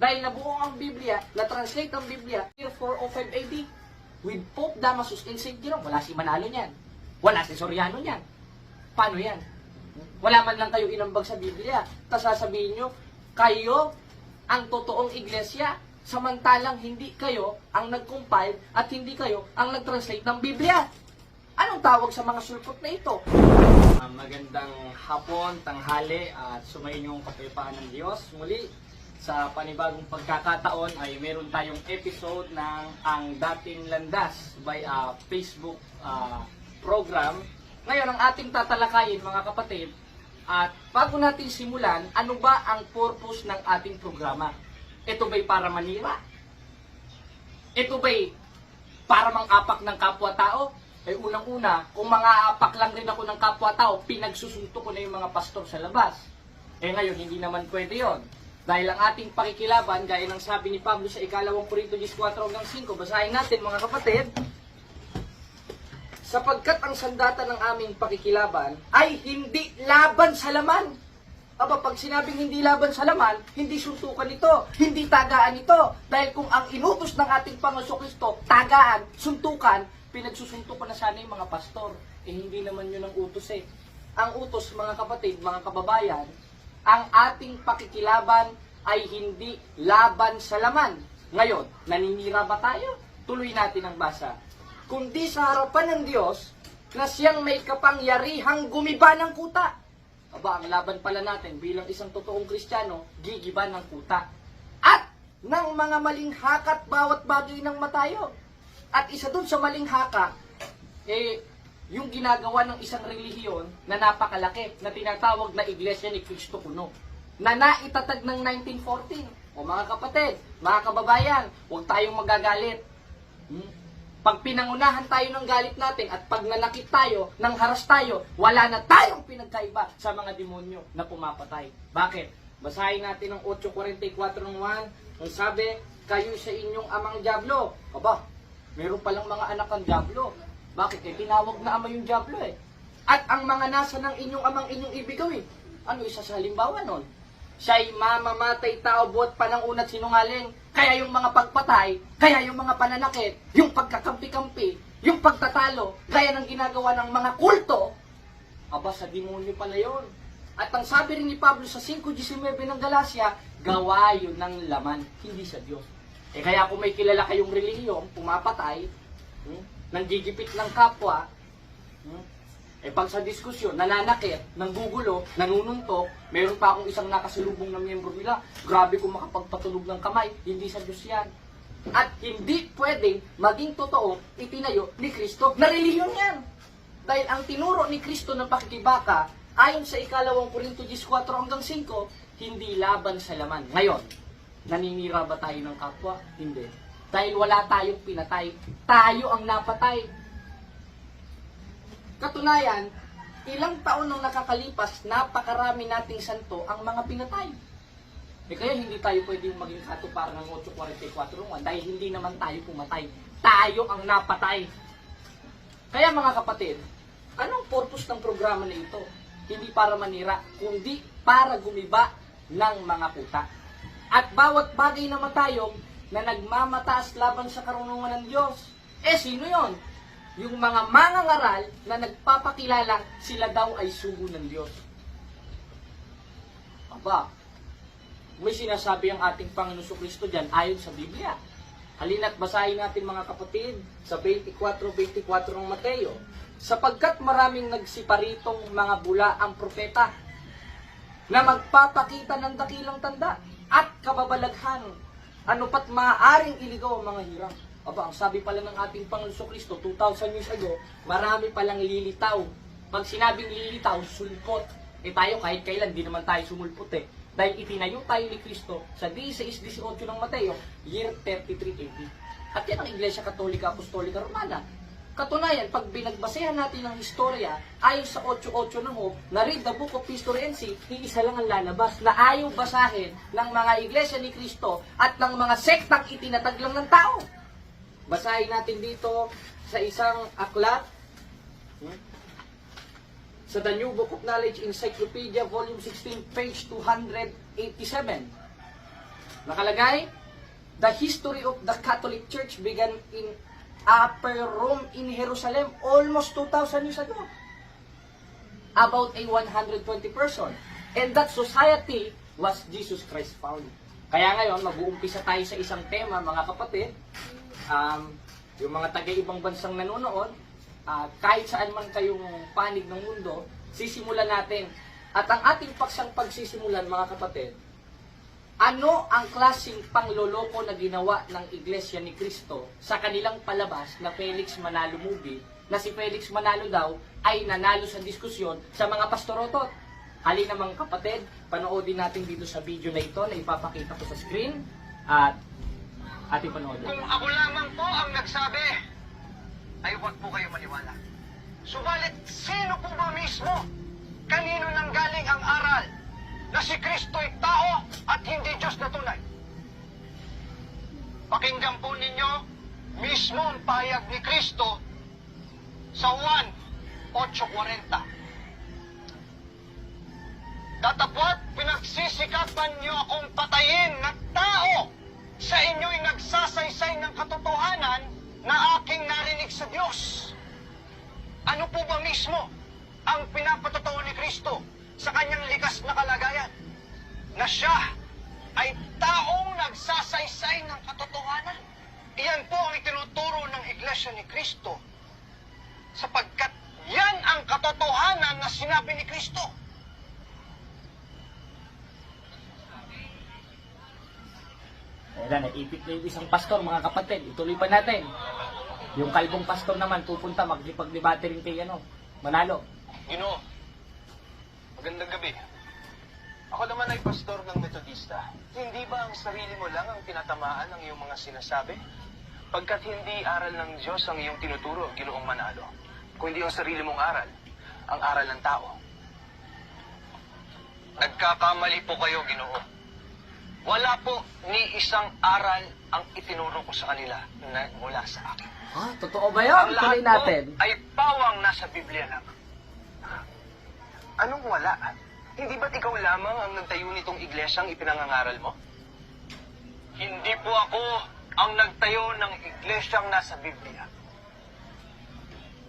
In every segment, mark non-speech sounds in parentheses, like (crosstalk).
Dahil nabuo ang Biblia, na-translate ang Biblia, year 405 AD, with Pope Damasus and St. Jerome. Wala si Manalo niyan. Wala si Soriano niyan. Paano yan? Wala man lang kayo inambag sa Biblia. Tapos sasabihin nyo, kayo ang totoong iglesia, samantalang hindi kayo ang nag-compile at hindi kayo ang nag-translate ng Biblia. Anong tawag sa mga sulpot na ito? Ah, magandang hapon, tanghali at sumayin yung kapayapaan ng Diyos. Muli, sa panibagong pagkakataon ay meron tayong episode ng Ang Dating Landas by ah, Facebook ah, program. Ngayon, ang ating tatalakayin mga kapatid, at bago natin simulan, ano ba ang purpose ng ating programa? Ito ba'y para manira? Ito ba'y para mang-apak ng kapwa-tao? Eh unang-una, kung mga apak lang rin ako ng kapwa-tao, pinagsusunto ko na yung mga pastor sa labas. Eh ngayon, hindi naman pwede yon. Dahil ang ating pakikilaban, gaya ng sabi ni Pablo sa ikalawang Korinto 14 hanggang 5, basahin natin mga kapatid, sapagkat ang sandata ng aming pakikilaban ay hindi laban sa laman. Aba, pag sinabing hindi laban sa laman, hindi suntukan ito, hindi tagaan ito. Dahil kung ang inutos ng ating Panginoon Kristo, tagaan, suntukan, pinagsusuntukan na sana yung mga pastor. Eh, hindi naman yun ang utos eh. Ang utos, mga kapatid, mga kababayan, ang ating pakikilaban ay hindi laban sa laman. Ngayon, naninira ba tayo? Tuloy natin ang basa. Kundi sa harapan ng Diyos na siyang may kapangyarihang gumiba ng kuta. Aba, ang laban pala natin bilang isang totoong Kristiyano, gigiba ng kuta. At ng mga maling hakat bawat bagay ng matayo. At isa dun sa maling haka, eh, yung ginagawa ng isang relihiyon na napakalaki na tinatawag na Iglesia ni Cristo Kuno na naitatag ng 1914. O mga kapatid, mga kababayan, huwag tayong magagalit. Hmm? Pag pinangunahan tayo ng galit natin at pag nanakit tayo, nang haras tayo, wala na tayong pinagkaiba sa mga demonyo na pumapatay. Bakit? Basahin natin ang 8.44 ng 1. Ang sabi, kayo sa inyong amang Diablo. Aba, meron palang mga anak ang Diablo. Bakit? Eh, tinawag na ama yung Diablo eh. At ang mga nasa ng inyong amang inyong ibigaw eh. Ano isa sa halimbawa nun? Siya'y mamamatay tao buhat panangunat sinungaling. Kaya yung mga pagpatay, kaya yung mga pananakit, yung pagkakampi-kampi, yung pagtatalo, gaya ng ginagawa ng mga kulto, aba sa demonyo pala yun. At ang sabi rin ni Pablo sa 5.19 ng Galacia, gawa yun ng laman, hindi sa Diyos. Eh kaya kung may kilala kayong relihiyong, pumapatay, hmm, nanggigipit ng kapwa, hmm, eh pag sa diskusyon, nananakit, nanggugulo, nanununtok, meron pa akong isang nakasalubong na miyembro nila, grabe kung makapagpatulog ng kamay, hindi sa Diyos yan. At hindi pwedeng maging totoo itinayo ni Kristo na relihiyon yan. Dahil ang tinuro ni Kristo ng pakikibaka, ayon sa ikalawang Korinto 14 hanggang 5, hindi laban sa laman. Ngayon, naninira ba tayo ng kapwa? Hindi. Dahil wala tayong pinatay, tayo ang napatay. Katunayan, ilang taon nang nakakalipas, napakarami nating santo ang mga pinatay. Eh kaya hindi tayo pwedeng maging katuparan ng 844 dahil hindi naman tayo pumatay. Tayo ang napatay. Kaya mga kapatid, anong purpose ng programa na ito? Hindi para manira, kundi para gumiba ng mga kuta. At bawat bagay na matayog na nagmamataas laban sa karunungan ng Diyos, eh sino yon? Yung mga mangangaral na nagpapakilala sila daw ay sugo ng Diyos. Aba, may sinasabi ang ating Panginoon Kristo dyan ayon sa Biblia. Halina't basahin natin mga kapatid sa 24-24 ng Mateo. Sapagkat maraming nagsiparitong mga bula ang propeta na magpapakita ng dakilang tanda at kababalaghan. Ano pat maaaring iligaw ang mga hirang. Aba, ang sabi pala ng ating Panginoon Kristo 2,000 years ago, marami palang lilitaw. Pag sinabing lilitaw, sulpot. Eh tayo kahit kailan, di naman tayo sumulpot eh. Dahil itinayo tayo ni Kristo sa 16-18 ng Mateo, year 33 AD. At yan ang Iglesia Katolika Apostolika Romana. Katunayan, pag binagbasehan natin ng historia, ayon sa 8.8 ng Hope, na read the book of history and see, iisa lang ang lalabas na ayaw basahin ng mga iglesia ni Kristo at ng mga sektang itinatag lang ng tao. Basahin natin dito sa isang aklat, hmm? sa The New Book of Knowledge Encyclopedia, Volume 16, page 287. Nakalagay, the history of the Catholic Church began in Upper Rome in Jerusalem almost 2,000 years ago. About a 120 person. And that society was Jesus Christ found. Kaya ngayon, mag-uumpisa tayo sa isang tema, mga kapatid. Um, yung mga taga-ibang bansang nanonood, ah, kahit saan man kayong panig ng mundo, sisimulan natin. At ang ating paksang pagsisimulan, mga kapatid, ano ang klaseng pangloloko na ginawa ng Iglesia ni Cristo sa kanilang palabas na Felix Manalo movie na si Felix Manalo daw ay nanalo sa diskusyon sa mga pastorotot. Halina mga kapatid, panoodin natin dito sa video na ito na ipapakita ko sa screen at ating panoodin. Kung ako lamang po ang nagsabi, ay huwag po kayo maniwala. Subalit, sino po ba mismo? Kanino nang galing ang aral na si Kristo'y tao at hindi Diyos na tunay? Pakinggan po ninyo mismo ang pahayag ni Kristo sa Juan 8.40. Datapwat, pinagsisikapan niyo akong patayin na tao sa inyo'y nagsasaysay ng katotohanan na aking narinig sa Diyos. Ano po ba mismo ang pinapatotoo ni Kristo sa kanyang likas na kalagayan? Na siya ay taong nagsasaysay ng katotohanan. Iyan po ang itinuturo ng Iglesia ni Kristo sapagkat yan ang katotohanan na sinabi ni Kristo. Ayan, naipit na yung isang pastor, mga kapatid. Ituloy pa natin. Yung kalbong pastor naman, pupunta, magkipag-debate rin kay ano, Manalo. Ginoo, magandang gabi. Ako naman ay pastor ng Metodista. Hindi ba ang sarili mo lang ang tinatamaan ng iyong mga sinasabi? Pagkat hindi aral ng Diyos ang iyong tinuturo, ginoong manalo. Kung hindi ang sarili mong aral, ang aral ng tao. Nagkakamali po kayo, ginoo. Wala po ni isang aral ang itinuro ko sa kanila na mula sa akin. Ha? Totoo ba yun? Ang lahat Tuloy natin. po ay pawang nasa Biblia lang. Anong wala? Hindi ba't ikaw lamang ang nagtayo nitong iglesyang ipinangangaral mo? Hindi po ako ang nagtayo ng iglesyang nasa Biblia.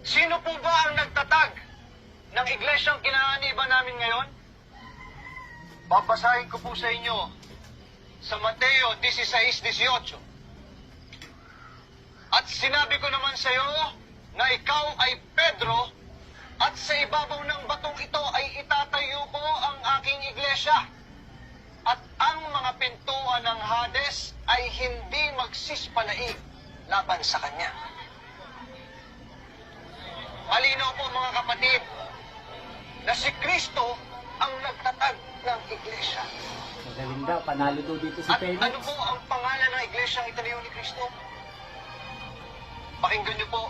Sino po ba ang nagtatag ng iglesyang kinaaniba namin ngayon? Babasahin ko po sa inyo sa Mateo 16.18. At sinabi ko naman sa iyo na ikaw ay Pedro at sa ibabaw ng batong ito ay itatayo ko ang aking iglesia. At ang mga pintuan ng Hades ay hindi magsispalaig laban sa kanya. Malinaw po mga kapatid na si Kristo ang nagtatag ng iglesia. Magaling daw, panalo daw dito si At Felix. ano po ang pangalan ng iglesyang itinayo ni Kristo? Pakinggan niyo po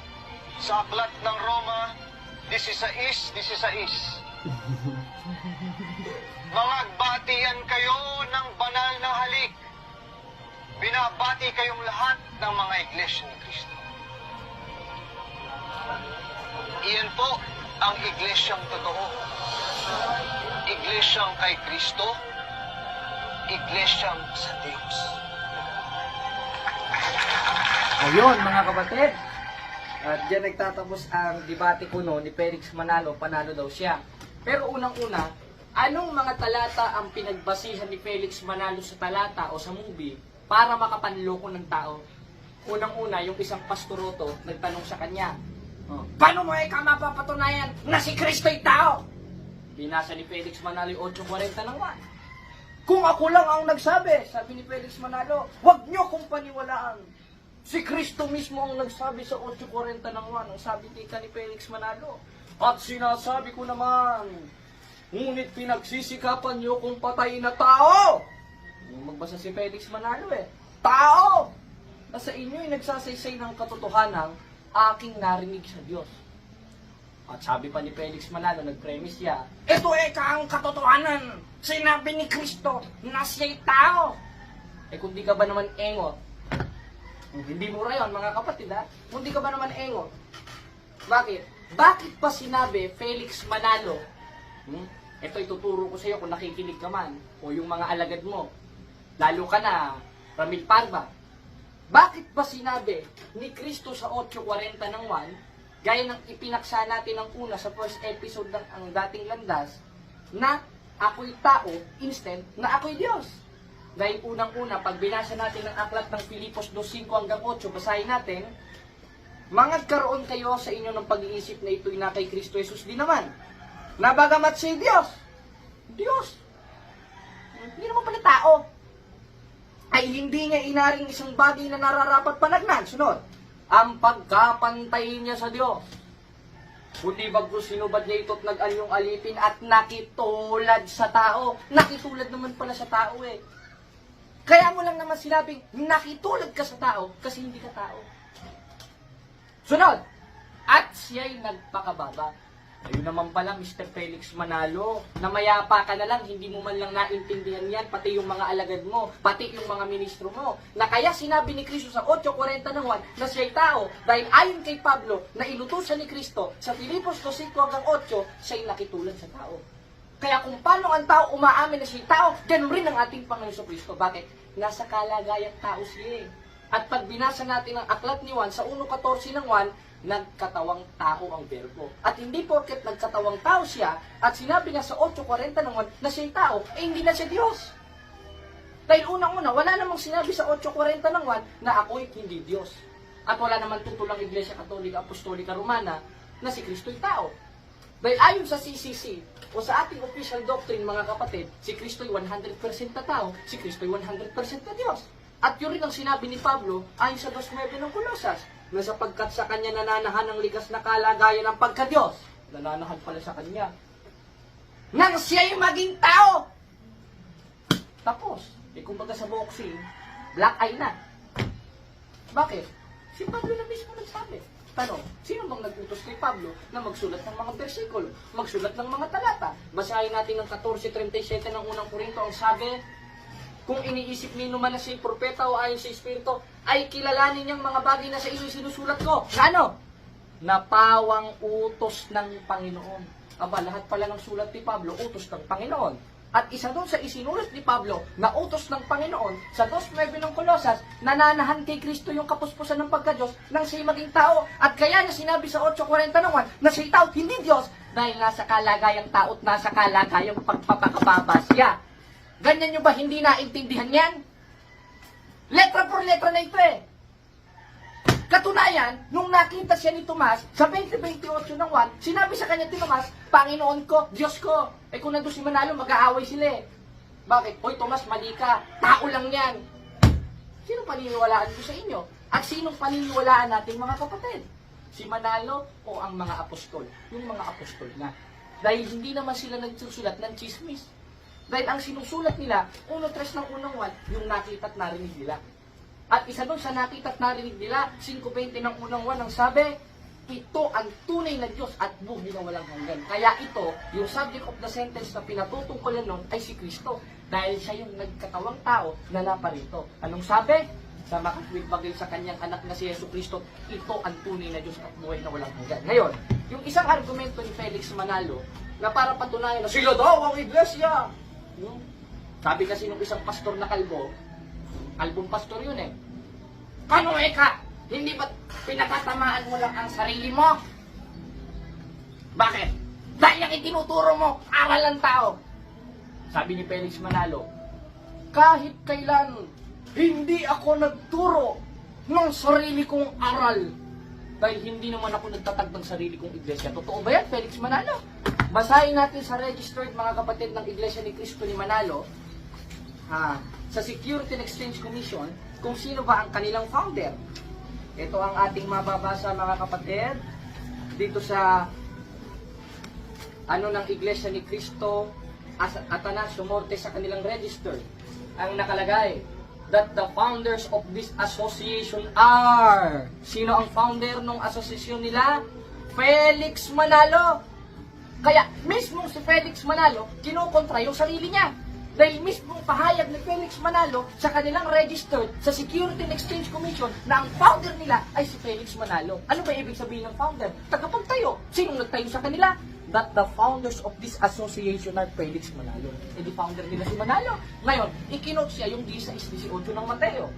sa aklat ng Roma 16, 16. Mangagbatian kayo ng banal na halik. Binabati kayong lahat ng mga iglesia ni Kristo. Iyan po ang iglesyang totoo. Iglesyang kay Kristo, iglesyang sa Diyos. Ayun, mga kapatid. At diyan nagtatapos ang debate ko no, ni Felix Manalo, panalo daw siya. Pero unang-una, anong mga talata ang pinagbasihan ni Felix Manalo sa talata o sa movie para makapanloko ng tao? Unang-una, yung isang pastoroto nagtanong sa kanya, oh, Paano mo ikaw mapapatunayan na si Kristo'y tao? Binasa ni Felix Manalo yung 8.40 ng 1. Kung ako lang ang nagsabi, sabi ni Felix Manalo, huwag niyo kong paniwalaan. Si Kristo mismo ang nagsabi sa 8.40 ng 1, ang sabi tika ni Felix Manalo. At sinasabi ko naman, ngunit pinagsisikapan niyo kung patay na tao. Magbasa si Felix Manalo eh. Tao! Na sa inyo'y nagsasaysay ng katotohanan aking narinig sa Diyos. At sabi pa ni Felix Manalo, nag-premise siya, Ito eh ang katotohanan. Sinabi ni Kristo na siya'y tao. Eh kung di ka ba naman engot, hindi mo rayon mga kapatid ha, kung di ka ba naman engot, bakit? Bakit pa sinabi Felix Manalo? Hmm? Ito ituturo ko sa iyo kung nakikinig ka man, o yung mga alagad mo. lalo ka na, Ramil Parma, bakit ba sinabi ni Kristo sa 8.40 ng 1, gaya ng ipinaksa natin ng una sa first episode ng ang dating landas, na ako'y tao, instant, na ako'y Diyos. Dahil unang-una, pag binasa natin ang aklat ng Filipos 2.5 hanggang 8, basahin natin, Mangagkaroon kayo sa inyo ng pag-iisip na ito'y na kay Kristo Jesus din naman. Na bagamat siya Diyos, Diyos, hindi naman pala tao, ay hindi niya inaring isang bagay na nararapat panagnan. Sunod, ang pagkapantay niya sa Diyos. Kundi bagkus sinubad niya ito't nag-anyong alipin at nakitulad sa tao. Nakitulad naman pala sa tao eh. Kaya mo lang naman sinabing nakitulad ka sa tao kasi hindi ka tao. Sunod, at siya'y nagpakababa. Ayun naman pala, Mr. Felix Manalo, na mayapa ka na lang, hindi mo man lang naintindihan yan, pati yung mga alagad mo, pati yung mga ministro mo. Na kaya sinabi ni Kristo sa 8.40 ng 1 na siya'y tao, dahil ayon kay Pablo, na inutusan ni Kristo sa Filipos 2.5 hanggang 8, siya'y nakitulad sa tao. Kaya kung paano ang tao umaamin na siya'y tao, ganun rin ang ating Panginoon Kristo. Bakit? Nasa kalagayang tao siya eh. At pag binasa natin ang aklat ni Juan sa 1.14 ng 1, nagkatawang tao ang verbo. At hindi porket nagkatawang tao siya at sinabi niya sa 8.40 ng 1 na siya'y tao, eh hindi na siya Diyos. Dahil unang-una, wala namang sinabi sa 8.40 ng 1 na ako'y hindi Diyos. At wala naman tutulang Iglesia Katolika Apostolika Romana na si Kristo'y tao. Dahil ayon sa CCC o sa ating official doctrine mga kapatid, si Kristo'y 100% na tao, si Kristo'y 100% na Diyos. At yun rin ang sinabi ni Pablo ayon sa 2.9 ng Colosas, na sapagkat sa kanya nananahan ang ligas na kalagayan ng pagka-Diyos, nananahan pala sa kanya, nang siya'y maging tao. Tapos, eh kumbaga sa boxing, black eye na. Bakit? Si Pablo na mismo nagsabi. Tanong, sino bang nagutos kay Pablo na magsulat ng mga bersikulo, magsulat ng mga talata? Basahin natin ng 14.37 ng unang Korinto, ang sabi, kung iniisip nino man na si propeta o ayon sa Espiritu, ay kilalanin niyang mga bagay na sa inyo sinusulat ko. Ano? Napawang utos ng Panginoon. Aba, lahat pala ng sulat ni Pablo, utos ng Panginoon. At isa doon sa isinulat ni Pablo na utos ng Panginoon sa 2.9 ng Kolosas, nananahan kay Kristo yung kapuspusan ng pagka-Diyos nang siya'y maging tao. At kaya niya sinabi sa 8.40 naman na siya'y tao, hindi Diyos, dahil nasa kalagayang tao at nasa kalagayang pagpapakababa siya. Ganyan nyo ba hindi naintindihan yan? Letra por letra na ito eh. Katunayan, nung nakita siya ni Tomas, sa 2028 ng 1, sinabi sa kanya ni Tomas, Panginoon ko, Diyos ko. Eh kung nandun si Manalo, mag-aaway sila eh. Bakit? Hoy Tomas, mali ka. Tao lang yan. Sino paniniwalaan ko sa inyo? At sinong paniniwalaan natin mga kapatid? Si Manalo o ang mga apostol? Yung mga apostol na. Dahil hindi naman sila nagsusulat ng chismis. Dahil ang sinusulat nila, uno tres ng unang one, yung nakita at narinig nila. At isa doon sa nakita at narinig nila, 5.20 ng unang one, ang sabi, ito ang tunay na Diyos at buhay na walang hanggan. Kaya ito, yung subject of the sentence na pinatutungkulan nun ay si Kristo. Dahil siya yung nagkatawang tao na naparito. Anong sabi? Sa makatwid bagay sa kanyang anak na si Yesu Kristo, ito ang tunay na Diyos at buhay na walang hanggan. Ngayon, yung isang argumento ni Felix Manalo, na para patunayan na sila daw ang iglesia. Hmm? Sabi kasi nung isang pastor na kalbo, kalbong pastor yun eh, Ano eh ka? Hindi ba pinatatamaan mo lang ang sarili mo? Bakit? Dahil ang itinuturo mo, aral ng tao. Sabi ni Felix Manalo, kahit kailan, hindi ako nagturo ng sarili kong aral. Dahil hindi naman ako nagtatag ng sarili kong iglesia. Totoo ba yan, Felix Manalo? Basahin natin sa registered mga kapatid ng Iglesia ni Cristo ni Manalo, ah, sa Security and Exchange Commission, kung sino ba ang kanilang founder. Ito ang ating mababasa mga kapatid dito sa ano ng Iglesia ni Cristo as Atanasio Morte sa kanilang register. Ang nakalagay that the founders of this association are Sino ang founder ng asosasyon nila? Felix Manalo. Kaya mismo si Felix Manalo kinukontra yung sarili niya. Dahil mismong pahayag ni Felix Manalo sa kanilang registered sa Security and Exchange Commission na ang founder nila ay si Felix Manalo. Ano ba ibig sabihin ng founder? Tagapagtayo. Sinong nagtayo sa kanila? that the founders of this association are Felix Manalo. Eh di founder nila si Manalo. Ngayon, ikinot siya yung 16-18 ng Mateo.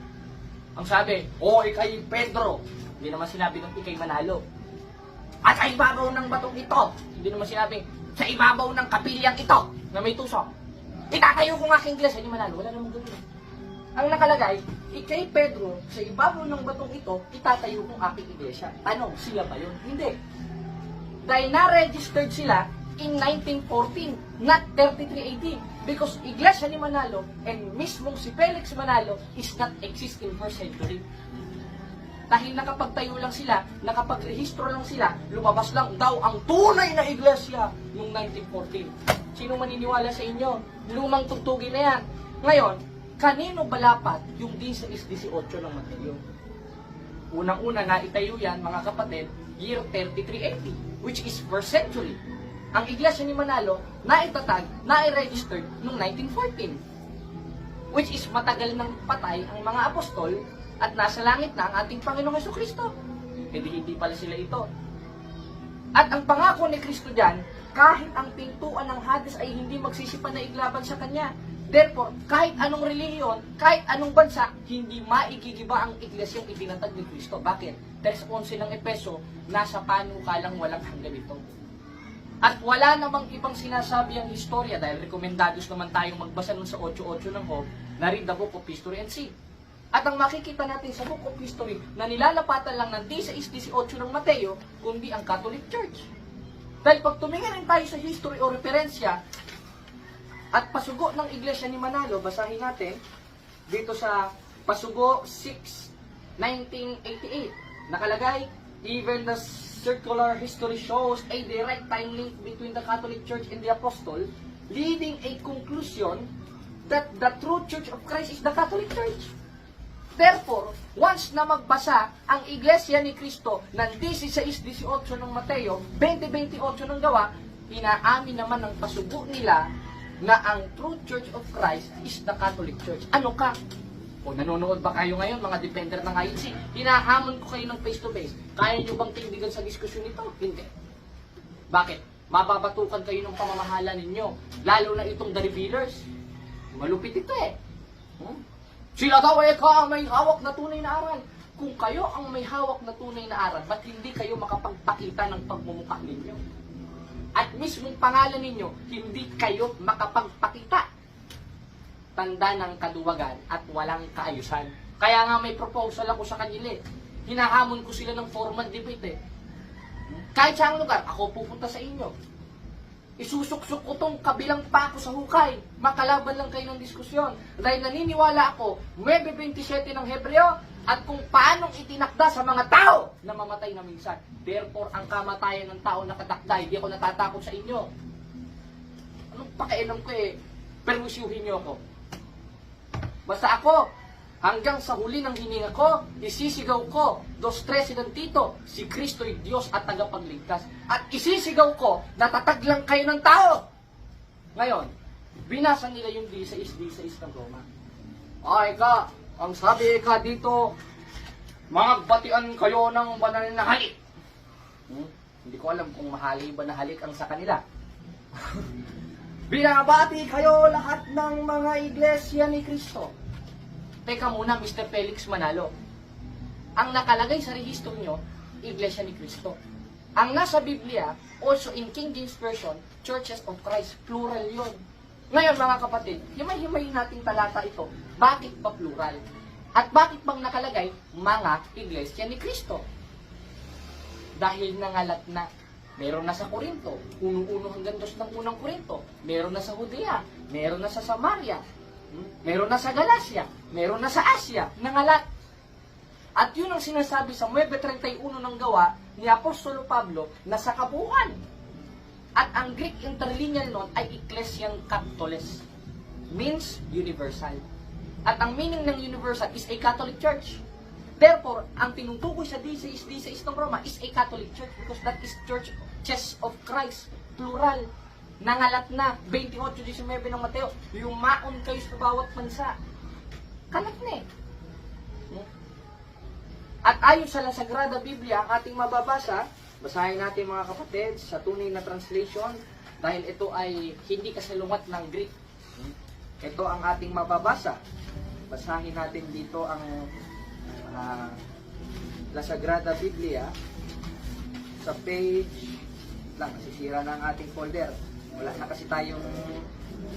Ang sabi, o ikay Pedro. Hindi naman sinabi ng ikay Manalo. At sa ibabaw ng batong ito, hindi naman sinabi, sa ibabaw ng kapilyang ito na may tusok. Itatayo ko ng aking iglesia ni Manalo. Wala namang ganun. Ang nakalagay, ikay Pedro, sa ibabaw ng batong ito, itatayo kong aking iglesia. Tanong, sila ba yun? Hindi. Dahil na-registered sila in 1914, not 33 AD. Because iglesia ni Manalo and mismong si Felix Manalo is not exist in first century. Dahil nakapagtayo lang sila, nakapagrehistro lang sila, lumabas lang daw ang tunay na iglesia noong 1914. Sino maniniwala sa inyo? Lumang tugtugin na yan. Ngayon, kanino balapat yung 16-18 ng Mateo? Unang-una na itayo yan, mga kapatid, year 3380, which is first century. Ang iglesia ni Manalo, naitatag, nai-registered noong 1914, which is matagal nang patay ang mga apostol at nasa langit na ang ating Panginoong Heso Kristo. Hindi hindi pala sila ito. At ang pangako ni Kristo diyan, kahit ang pintuan ng Hades ay hindi magsisipan na iglaban sa Kanya. Therefore, kahit anong relihiyon, kahit anong bansa, hindi maigigiba ang iglesyang itinatag ni Kristo. Bakit? Sa 11 ng Epeso, nasa panukalang walang hanggan ito. At wala namang ibang sinasabi ang historia dahil rekomendados naman tayong magbasa nun sa 8.8 ng Hope na read the book of history and see. At ang makikita natin sa book of history na nilalapatan lang ng 16-18 ng Mateo, kundi ang Catholic Church. Dahil pag tumingin rin tayo sa history o referensya at pasugo ng Iglesia ni Manalo, basahin natin dito sa Pasugo 6, 1988. Nakalagay, even the circular history shows a direct time link between the Catholic Church and the Apostle, leading a conclusion that the true Church of Christ is the Catholic Church. Therefore, once na magbasa ang Iglesia ni Cristo ng 16-18 ng Mateo, 20-28 ng gawa, inaamin naman ng pasugo nila na ang true Church of Christ is the Catholic Church. Ano ka? O nanonood ba kayo ngayon, mga depender ng IEC? Hinahamon ko kayo ng face-to-face. Kaya nyo bang tindigan sa diskusyon nito? Hindi. Bakit? Mababatukan kayo ng pamamahala ninyo. Lalo na itong the revealers. Malupit ito eh. Hmm? Sila daw eh ka ang may hawak na tunay na aral. Kung kayo ang may hawak na tunay na aral, ba't hindi kayo makapagpakita ng pagmumukha ninyo? At mismong pangalan ninyo, hindi kayo makapagpakita. Tanda ng kaduwagan at walang kaayusan. Kaya nga may proposal ako sa kanila eh. Hinahamon ko sila ng formal debate eh. Kahit saan lugar, ako pupunta sa inyo. Isusuksok ko tong kabilang pako sa hukay. Makalaban lang kayo ng diskusyon. Dahil naniniwala ako, 9.27 ng Hebreo, at kung paanong itinakda sa mga tao na mamatay na minsan. Therefore, ang kamatayan ng tao nakatakda, hindi ako natatakot sa inyo. Anong pakialam ko eh, permisyuhin niyo ako. Basta ako, hanggang sa huli ng hininga ko, isisigaw ko, dos tres tito, si Kristo'y Diyos at tagapagligtas. At isisigaw ko, natatag lang kayo ng tao. Ngayon, binasa nila yung D6-D6 ng Roma. Ay ka, ang sabi ka dito, magbatian kayo ng banal na halik. Hmm? Hindi ko alam kung mahali ba na halik ang sa kanila. (laughs) Binabati kayo lahat ng mga iglesia ni Kristo. Teka muna, Mr. Felix Manalo. Ang nakalagay sa rehistro nyo, Iglesia ni Cristo. Ang nasa Biblia, also in King James Version, Churches of Christ, plural yon. Ngayon mga kapatid, himay-himay nating talata ito. Bakit pa plural? At bakit bang nakalagay, mga Iglesia ni Cristo? Dahil nangalat na. Meron na sa Korinto, uno-uno hanggang dos ng unang Korinto. Meron na sa Judea, meron na sa Samaria? Meron na sa Galacia, meron na sa Asia, nangalat. At yun ang sinasabi sa 9.31 ng gawa ni Apostolo Pablo na sa kabuuan. At ang Greek interlineal nun ay Ecclesian Capitoles. Means universal. At ang meaning ng universal is a Catholic Church. Therefore, ang tinutukoy sa D6, D6 ng Roma is a Catholic Church because that is Churches of Christ, plural. Nangalat na, 28-19 ng Mateo, yumaon kayo sa bawat bansa. Kalat na eh. At ayon sa La Sagrada Biblia, ang ating mababasa, Basahin natin mga kapatid sa tunay na translation dahil ito ay hindi kasalungat ng Greek. Ito ang ating mababasa. Basahin natin dito ang ah, La Sagrada Biblia sa page lang, nasisira na ang ating folder. Wala na kasi tayong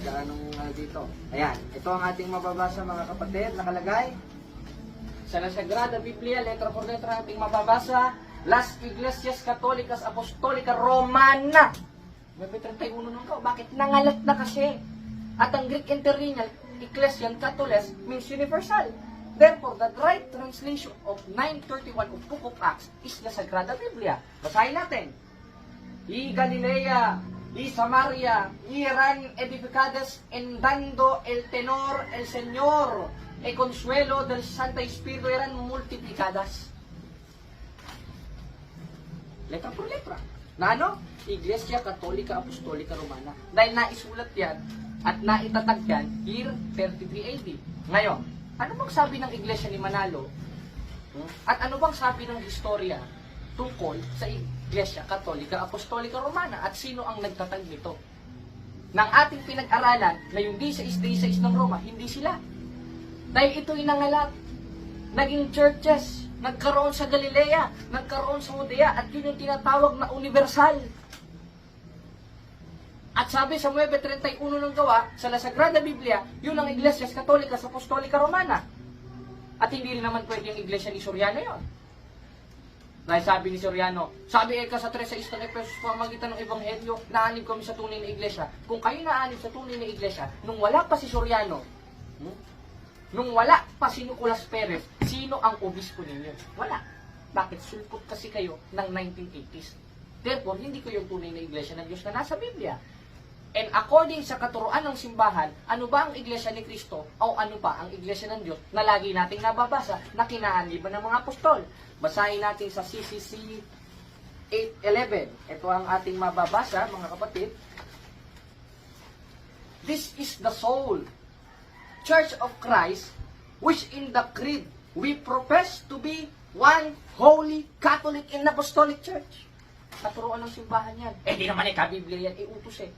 ganong ano dito. Ayan, ito ang ating mababasa mga kapatid, nakalagay. Sa La Sagrada Biblia, letra por letra ating mababasa, Las Iglesias Católicas Apostolica Romana. May 31 nung ka, bakit nangalat na kasi? At ang Greek interlineal, Ecclesian Catholes means universal. Therefore, the right translation of 931 of Book of Acts is the Sagrada Biblia. Basahin natin. Y Galilea, y Samaria, y eran edificadas en dando el tenor el Señor, e consuelo del Santo Espíritu eran multiplicadas. Letra por letra. Na ano? Iglesia Katolika Apostolika Romana. Dahil naisulat yan at naitatag yan year 33 AD. Ngayon, ano bang sabi ng Iglesia ni Manalo? Hmm? At ano bang sabi ng historia tungkol sa Iglesia Katolika Apostolika Romana at sino ang nagtatag nito? Ng ating pinag-aralan na yung D6-D6 ng Roma, hindi sila. Dahil ito'y nangalat. Naging churches, nagkaroon sa Galilea, nagkaroon sa Judea, at yun yung tinatawag na universal. At sabi sa 9.31 ng gawa, sa La Sagrada Biblia, yun ang Iglesias Katolika sa Apostolika Romana. At hindi naman pwede yung Iglesia ni Soriano yon. Dahil sabi ni Soriano, sabi Eka sa 3 sa Efesos pamagitan ng Ebanghelyo, naanib kami sa tunay na iglesia. Kung kayo naanib sa tunay na iglesia, nung wala pa si Soriano, hmm, nung wala pa si Nicolas Perez, sino ang obispo ninyo? Wala. Bakit? Sulpot kasi kayo ng 1980s. Therefore, hindi ko yung tunay na iglesia ng Diyos na nasa Biblia. And according sa katuruan ng simbahan, ano ba ang iglesia ni Kristo o ano pa ang iglesia ng Diyos na lagi nating nababasa na kinaanliban ng mga apostol? Basahin natin sa CCC 8.11. Ito ang ating mababasa, mga kapatid. This is the soul, Church of Christ, which in the creed we profess to be one holy Catholic and Apostolic Church. Katuruan ng simbahan yan. Eh, di naman eh, kabiblia yan, iutos eh.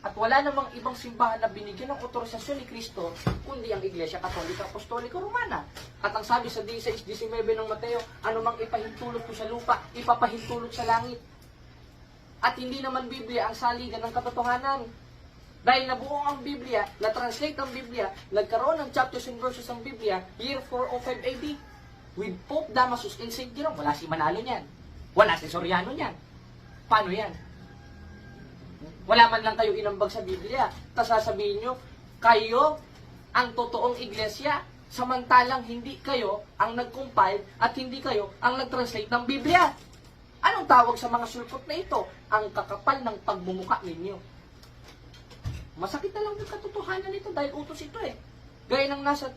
At wala namang ibang simbahan na binigyan ng otorisasyon ni Kristo, kundi ang Iglesia Katolika Apostolika Romana. At ang sabi sa 16-19 ng Mateo, anumang ipahintulot ko sa lupa, ipapahintulot sa langit. At hindi naman Biblia ang saligan ng katotohanan. Dahil nabuo ang Biblia, na-translate ang Biblia, nagkaroon ng chapters and verses ang Biblia, year 405 AD. With Pope Damasus in St. Jerome, wala si Manalo niyan. Wala si Soriano niyan. Paano yan? Wala man lang kayo inambag sa Biblia. Tapos sasabihin nyo, kayo ang totoong iglesia, samantalang hindi kayo ang nag-compile at hindi kayo ang nag-translate ng Biblia. Anong tawag sa mga sulpot na ito? Ang kakapal ng pagmumuka ninyo. Masakit na lang yung katotohanan nito dahil utos ito eh. Gaya ng nasa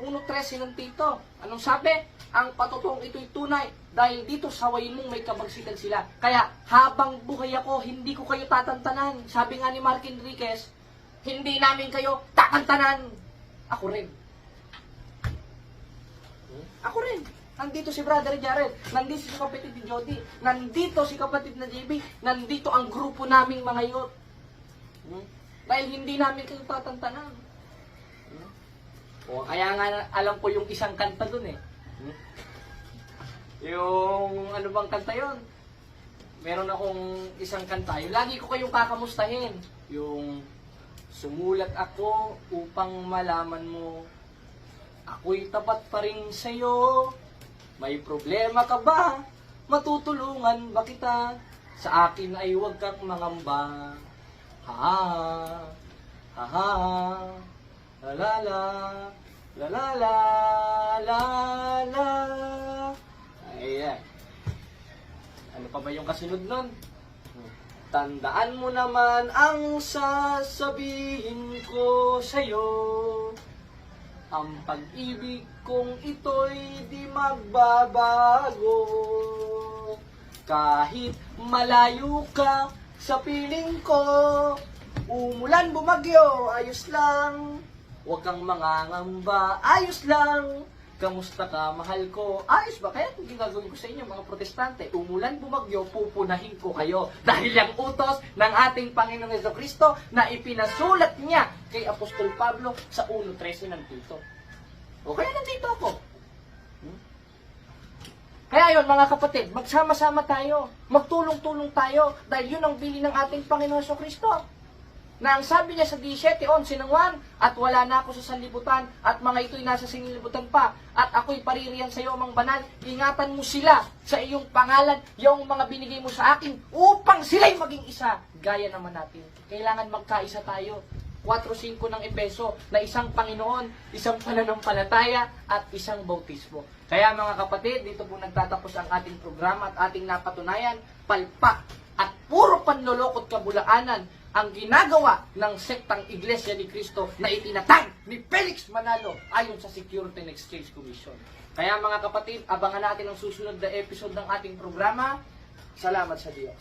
1.13 ng Tito. Anong sabi? Ang patotoong ito'y tunay dahil dito sawayin mong may kabagsitan sila. Kaya habang buhay ako, hindi ko kayo tatantanan. Sabi nga ni Mark Enriquez, hindi namin kayo tatantanan. Ako rin. Ako rin. Nandito si Brother Jared. Nandito si kapatid ni Jody. Nandito si kapatid na JB. Nandito ang grupo naming mga youth. Hmm? Dahil hindi namin kayo tatantanan. O, kaya nga alam ko yung isang kanta dun eh. Hmm? Yung ano bang kanta yon? Meron akong isang kanta. Yung lagi ko kayong kakamustahin. Yung sumulat ako upang malaman mo ako'y tapat pa rin sa'yo. May problema ka ba? Matutulungan ba kita? Sa akin ay huwag kang mangamba. Ha ha ha La la la, la la la, la la. Ayan. Ano pa ba yung kasunod nun? Tandaan mo naman ang sasabihin ko sa'yo. Ang pag-ibig kong ito'y di magbabago. Kahit malayo ka sa piling ko, umulan bumagyo, ayos lang. Huwag kang mangangamba, ayos lang. Kamusta ka, mahal ko? Ayos ba? Kaya kung gagawin ko sa inyo, mga protestante, umulan, bumagyo, pupunahin ko kayo. (laughs) Dahil yung utos ng ating Panginoong Yeso Kristo na ipinasulat niya kay Apostol Pablo sa 1.13 ng Tito. O kaya nandito ako. Hmm? Kaya yun, mga kapatid, magsama-sama tayo. Magtulong-tulong tayo. Dahil yun ang bili ng ating Panginoon Yeso Kristo na ang sabi niya sa 17.11 ng 1, at wala na ako sa sanlibutan, at mga ito'y nasa sanlibutan pa, at ako'y paririyan sa iyo, amang banal, ingatan mo sila sa iyong pangalan, yung mga binigay mo sa akin, upang sila'y maging isa, gaya naman natin. Kailangan magkaisa tayo. 4.5 ng Epeso na isang Panginoon, isang pananampalataya, at isang bautismo. Kaya mga kapatid, dito po nagtatapos ang ating programa at ating napatunayan, palpak at puro panlolokot kabulaanan ang ginagawa ng sektang Iglesia ni Cristo na itinatag ni Felix Manalo ayon sa Security and Exchange Commission. Kaya mga kapatid, abangan natin ang susunod na episode ng ating programa. Salamat sa Diyos.